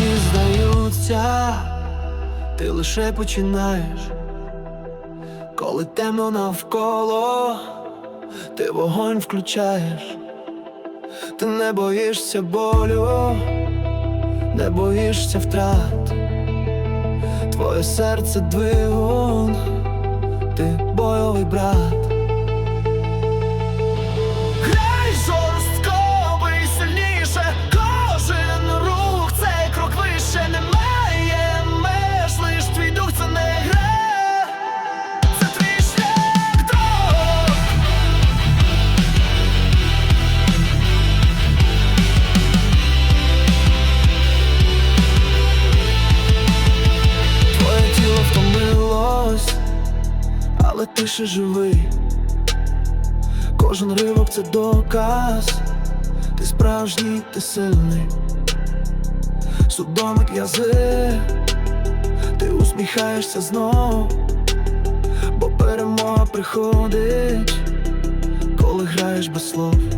всі здаються, ти лише починаєш, коли темно навколо, ти вогонь включаєш, ти не боїшся болю, не боїшся втрат, твоє серце двигун, ти бойовий брат. Але ти ще живий. Кожен ривок це доказ, ти справжній, ти сильний, судомик язик, ти усміхаєшся знов, бо перемога приходить, коли граєш без слов.